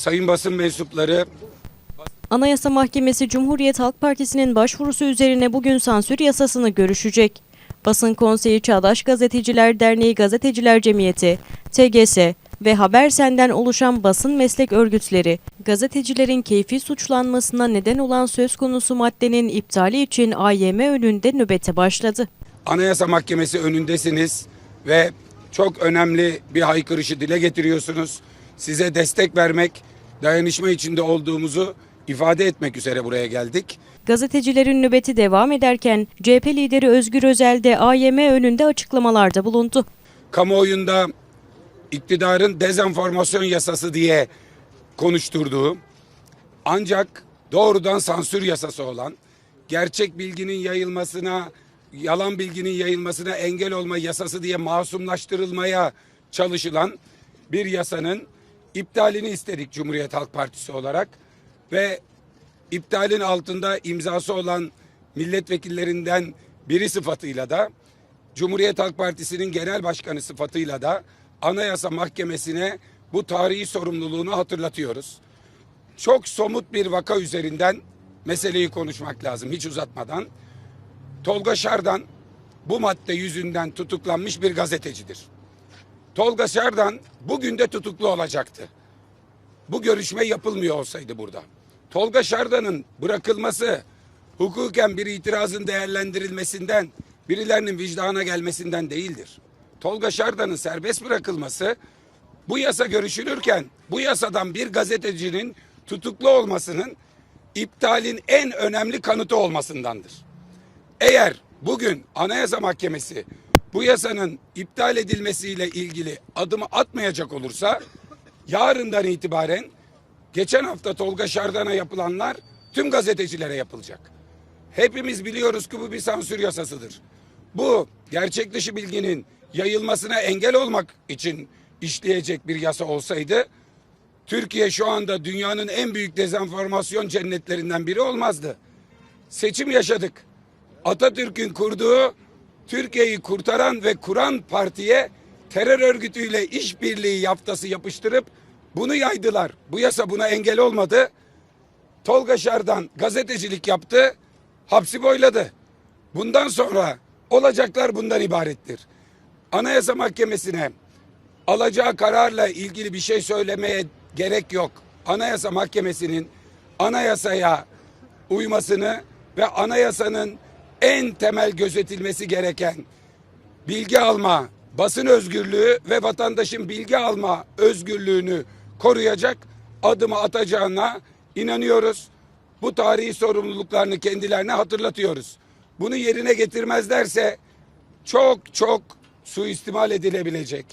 sayın basın mensupları, Anayasa Mahkemesi Cumhuriyet Halk Partisi'nin başvurusu üzerine bugün sansür yasasını görüşecek. Basın Konseyi Çağdaş Gazeteciler Derneği Gazeteciler Cemiyeti, TGS ve Habersen'den oluşan basın meslek örgütleri, gazetecilerin keyfi suçlanmasına neden olan söz konusu maddenin iptali için AYM önünde nöbete başladı. Anayasa Mahkemesi önündesiniz ve çok önemli bir haykırışı dile getiriyorsunuz. Size destek vermek, dayanışma içinde olduğumuzu ifade etmek üzere buraya geldik. Gazetecilerin nöbeti devam ederken CHP lideri Özgür Özel de AYM önünde açıklamalarda bulundu. Kamuoyunda iktidarın dezenformasyon yasası diye konuşturduğu ancak doğrudan sansür yasası olan gerçek bilginin yayılmasına yalan bilginin yayılmasına engel olma yasası diye masumlaştırılmaya çalışılan bir yasanın iptalini istedik Cumhuriyet Halk Partisi olarak ve iptalin altında imzası olan milletvekillerinden biri sıfatıyla da Cumhuriyet Halk Partisi'nin genel başkanı sıfatıyla da Anayasa Mahkemesi'ne bu tarihi sorumluluğunu hatırlatıyoruz. Çok somut bir vaka üzerinden meseleyi konuşmak lazım hiç uzatmadan. Tolga Şardan bu madde yüzünden tutuklanmış bir gazetecidir. Tolga Şardan bugün de tutuklu olacaktı. Bu görüşme yapılmıyor olsaydı burada. Tolga Şardan'ın bırakılması hukuken bir itirazın değerlendirilmesinden, birilerinin vicdana gelmesinden değildir. Tolga Şardan'ın serbest bırakılması bu yasa görüşülürken bu yasadan bir gazetecinin tutuklu olmasının iptalin en önemli kanıtı olmasındandır. Eğer bugün Anayasa Mahkemesi bu yasanın iptal edilmesiyle ilgili adımı atmayacak olursa yarından itibaren geçen hafta Tolga Şardan'a yapılanlar tüm gazetecilere yapılacak. Hepimiz biliyoruz ki bu bir sansür yasasıdır. Bu gerçek dışı bilginin yayılmasına engel olmak için işleyecek bir yasa olsaydı Türkiye şu anda dünyanın en büyük dezenformasyon cennetlerinden biri olmazdı. Seçim yaşadık. Atatürk'ün kurduğu Türkiye'yi kurtaran ve kuran partiye terör örgütüyle işbirliği yaftası yapıştırıp bunu yaydılar. Bu yasa buna engel olmadı. Tolga Şardan gazetecilik yaptı, hapsi boyladı. Bundan sonra olacaklar bundan ibarettir. Anayasa Mahkemesi'ne alacağı kararla ilgili bir şey söylemeye gerek yok. Anayasa Mahkemesi'nin anayasaya uymasını ve anayasanın en temel gözetilmesi gereken bilgi alma, basın özgürlüğü ve vatandaşın bilgi alma özgürlüğünü koruyacak adımı atacağına inanıyoruz. Bu tarihi sorumluluklarını kendilerine hatırlatıyoruz. Bunu yerine getirmezlerse çok çok suistimal edilebilecek.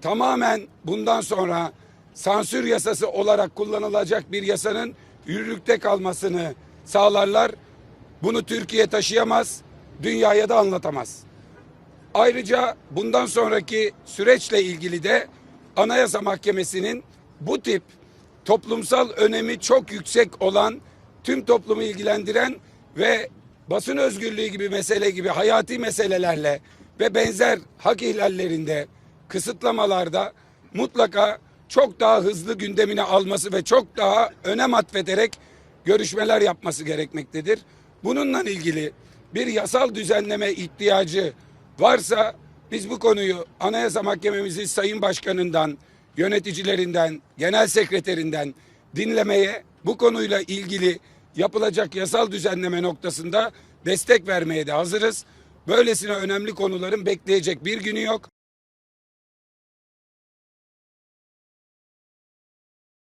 Tamamen bundan sonra sansür yasası olarak kullanılacak bir yasanın yürürlükte kalmasını sağlarlar. Bunu Türkiye taşıyamaz, dünyaya da anlatamaz. Ayrıca bundan sonraki süreçle ilgili de Anayasa Mahkemesi'nin bu tip toplumsal önemi çok yüksek olan tüm toplumu ilgilendiren ve basın özgürlüğü gibi mesele gibi hayati meselelerle ve benzer hak ihlallerinde kısıtlamalarda mutlaka çok daha hızlı gündemine alması ve çok daha önem atfederek görüşmeler yapması gerekmektedir. Bununla ilgili bir yasal düzenleme ihtiyacı varsa biz bu konuyu Anayasa Mahkememizin Sayın Başkanından, yöneticilerinden, genel sekreterinden dinlemeye, bu konuyla ilgili yapılacak yasal düzenleme noktasında destek vermeye de hazırız. Böylesine önemli konuların bekleyecek bir günü yok.